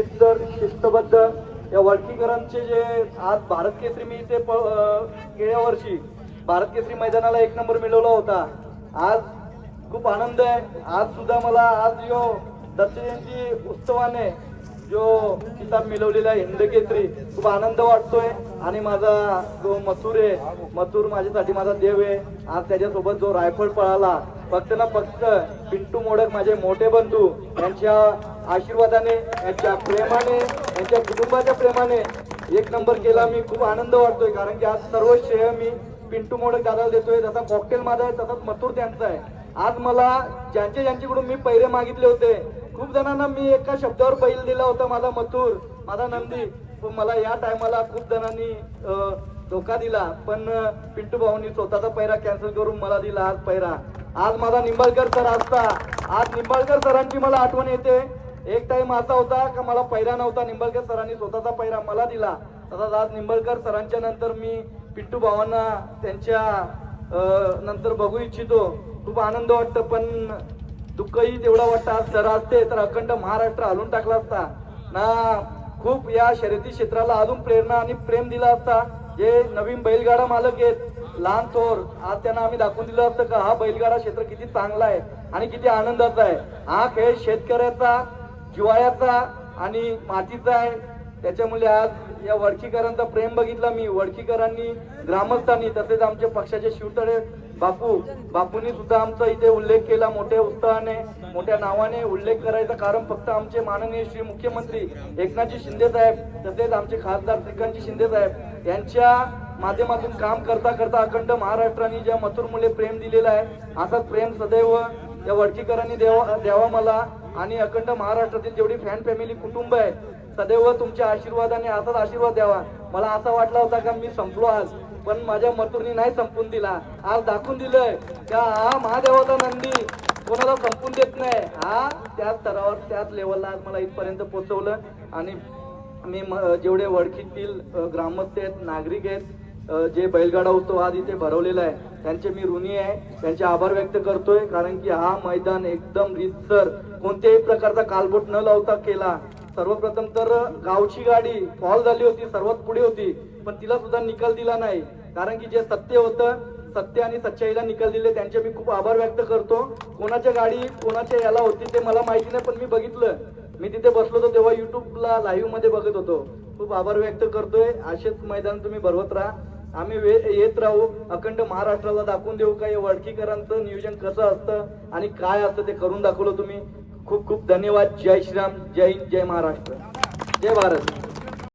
रीतसर शिस्तबद्ध या वडकीकरांचे जे आज भारत केसरी मी इथे गेल्या वर्षी भारत केसरी मैदानाला एक नंबर मिळवला होता. आज खूप आनंद आहे. आज सुद्धा मला आज जो दत्त जयंती उत्सवाने जो किताब मिळवलेला आहे हिंद केसरी खूप आनंद वाटतोय. आणि माझा जो मथुर आहे मथुर माझ्यासाठी माझा देव आहे. आज त्याच्यासोबत जो रायफळ पळाला फक्त ना फक्त पिंटू मोडक माझे मोठे बंधू यांच्या आशीर्वादाने यांच्या प्रेमाने यांच्या कुटुंबाच्या प्रेमाने एक नंबर केला. मी खूप आनंद वाटतोय कारण की आज सर्व श्रेय मी पिंटू मोडक दादाला देतोय. जसा कॉकटेल माझा आहे तसाच मथुर त्यांचा आहे. आज मला ज्यांचे ज्यांच्याकडून मी पैरे मागितले होते खूप जणांना मी एका शब्दावर बैल दिला होता माझा मथुर माझा नंदी. पण मला या टायमाला खूप जणांनी धोका दिला. पण पिंटू भाऊनी स्वतःचा पैरा कॅन्सल करून मला दिला आज पैरा. आज माझा निंबाळकर सर असता. आज निंबाळकर सरांची मला आठवण येते. एक टाइम असा होता का मला पहिरा नव्हता. निंबळकर सरांनी स्वतःचा पहिरा मला दिला. तसाच आज निंबळकर सरांच्या नंतर मी पिंटू भावांना त्यांच्या नंतर बघू इच्छितो. खूप आनंद वाटतं पण दुःखही तेवढा वाटतं. आज सर असते तर अखंड महाराष्ट्र हलून टाकला असता. ना खूप या शर्यती क्षेत्राला अजून प्रेरणा आणि प्रेम दिला असता. जे नवीन बैलगाडा मालक आहेत लहान थोर. आज त्यांना आम्ही दाखवून दिलं असतं का हा बैलगाडा क्षेत्र किती चांगला आहे आणि किती आनंदाचा आहे. हा खेळ शेतकऱ्याचा जिवाळ्याचा आणि मातीचा आहे. त्याच्यामुळे आज या वडकीकरांचा प्रेम बघितला मी. वडकीकरांनी ग्रामस्थांनी तसेच आमचे पक्षाचे शिवतळे बापू बापूंनी सुद्धा आमचा इथे उल्लेख केला मोठ्या उत्साहाने मोठ्या नावाने उल्लेख करायचं कारण फक्त आमचे माननीय श्री मुख्यमंत्री एकनाथजी शिंदे साहेब तसेच आमचे खासदार श्रीकांतजी शिंदे साहेब यांच्या माध्यमातून काम करता करता अखंड महाराष्ट्राने ज्या मथुर मुले प्रेम दिलेलं आहे असाच प्रेम सदैव या वडकीकरांनी देवा द्यावा मला. आणि अखंड महाराष्ट्रातील जेवढी फॅन फॅमिली कुटुंब आहे सदैव तुमच्या आशीर्वादाने असाच आशीर्वाद द्यावा. मला असा वाटला होता का मी संपलो आज पण माझ्या मतुरनी नाही संपून दिला. आज दाखवून दिलंय का हा महादेवाचा नंदी कोणाला संपून देत नाही. हा त्याच स्तरावर त्याच लेवलला आज मला इथपर्यंत पोहोचवलं. आणि मी म- जेवढे वडखीतील ग्रामस्थ आहेत नागरिक आहेत जे बैलगाडा उत्सव आज इथे भरवलेला आहे त्यांचे मी ऋणी आहे त्यांचे आभार व्यक्त करतोय कारण की हा मैदान एकदम रितसर कोणत्याही प्रकारचा कालबोट न लावता केला. सर्वप्रथम तर गावची गाडी फॉल झाली होती सर्वात पुढे होती पण तिला सुद्धा निकाल दिला नाही. कारण की जे सत्य होतं सत्य आणि सच्चाईला निकाल दिले त्यांचे मी खूप आभार व्यक्त करतो. कोणाच्या गाडी कोणाच्या याला होती ते मला माहिती नाही पण मी बघितलं. मी तिथे बसलो होतो तेव्हा युट्यूबला लाईव्हमध्ये बघत होतो. खूप आभार व्यक्त करतोय. असेच मैदान तुम्ही भरवत राहा. आम्ही येत राहू अखंड महाराष्ट्राला दाखवून देऊ का? हे वडकीकरांचं नियोजन कसं असतं आणि काय असतं ते करून दाखवलं तुम्ही. खूप खूप धन्यवाद. जय श्रीराम. जय हिंद. जय महाराष्ट्र. जय भारत.